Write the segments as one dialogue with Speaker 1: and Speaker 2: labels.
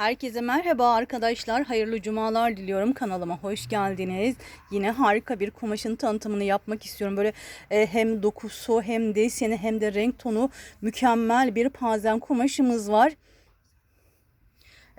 Speaker 1: Herkese merhaba arkadaşlar. Hayırlı cumalar diliyorum. Kanalıma hoş geldiniz. Yine harika bir kumaşın tanıtımını yapmak istiyorum. Böyle e, hem dokusu hem deseni hem de renk tonu mükemmel bir pazen kumaşımız var.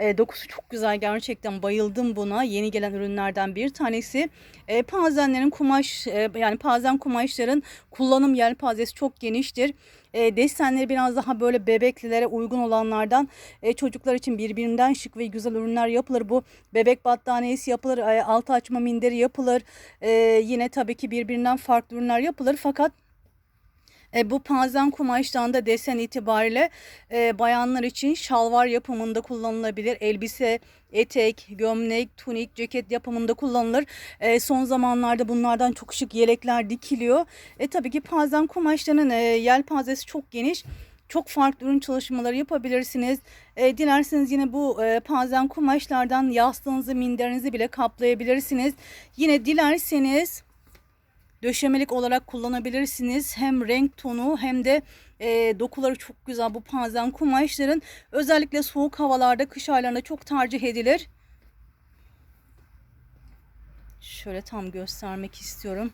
Speaker 1: E, dokusu çok güzel gerçekten bayıldım buna. Yeni gelen ürünlerden bir tanesi. E, pazenlerin kumaş e, yani pazen kumaşların kullanım yelpazesi çok geniştir. E, desenleri biraz daha böyle bebeklilere uygun olanlardan e, çocuklar için birbirinden şık ve güzel ürünler yapılır. Bu bebek battaniyesi yapılır, e, altı açma minderi yapılır. E, yine tabii ki birbirinden farklı ürünler yapılır fakat e, bu pazen kumaştan da desen itibariyle e, bayanlar için şalvar yapımında kullanılabilir. Elbise, etek, gömlek, tunik, ceket yapımında kullanılır. E, son zamanlarda bunlardan çok şık yelekler dikiliyor. E, tabii ki pazen kumaşlarının e, yelpazesi çok geniş. Çok farklı ürün çalışmaları yapabilirsiniz. E, dilerseniz yine bu e, pazen kumaşlardan yastığınızı, minderinizi bile kaplayabilirsiniz. Yine dilerseniz döşemelik olarak kullanabilirsiniz. Hem renk tonu hem de e, dokuları çok güzel bu pazen kumaşların. Özellikle soğuk havalarda kış aylarında çok tercih edilir. Şöyle tam göstermek istiyorum.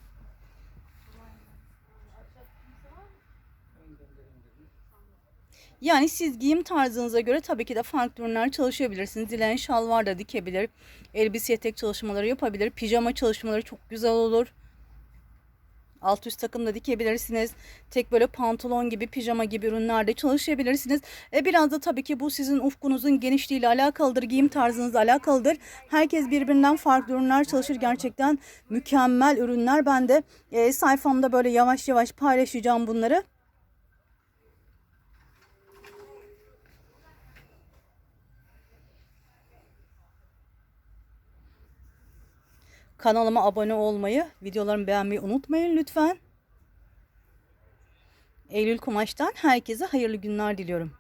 Speaker 1: Yani siz giyim tarzınıza göre tabii ki de farklı ürünler çalışabilirsiniz. Dileyen şalvar da dikebilir. Elbise etek çalışmaları yapabilir. Pijama çalışmaları çok güzel olur. Alt üst takım da dikebilirsiniz. Tek böyle pantolon gibi, pijama gibi ürünlerde çalışabilirsiniz. E biraz da tabii ki bu sizin ufkunuzun genişliğiyle alakalıdır. Giyim tarzınızla alakalıdır. Herkes birbirinden farklı ürünler çalışır. Gerçekten mükemmel ürünler. Ben de e, sayfamda böyle yavaş yavaş paylaşacağım bunları. Kanalıma abone olmayı, videolarımı beğenmeyi unutmayın lütfen. Eylül Kumaş'tan herkese hayırlı günler diliyorum.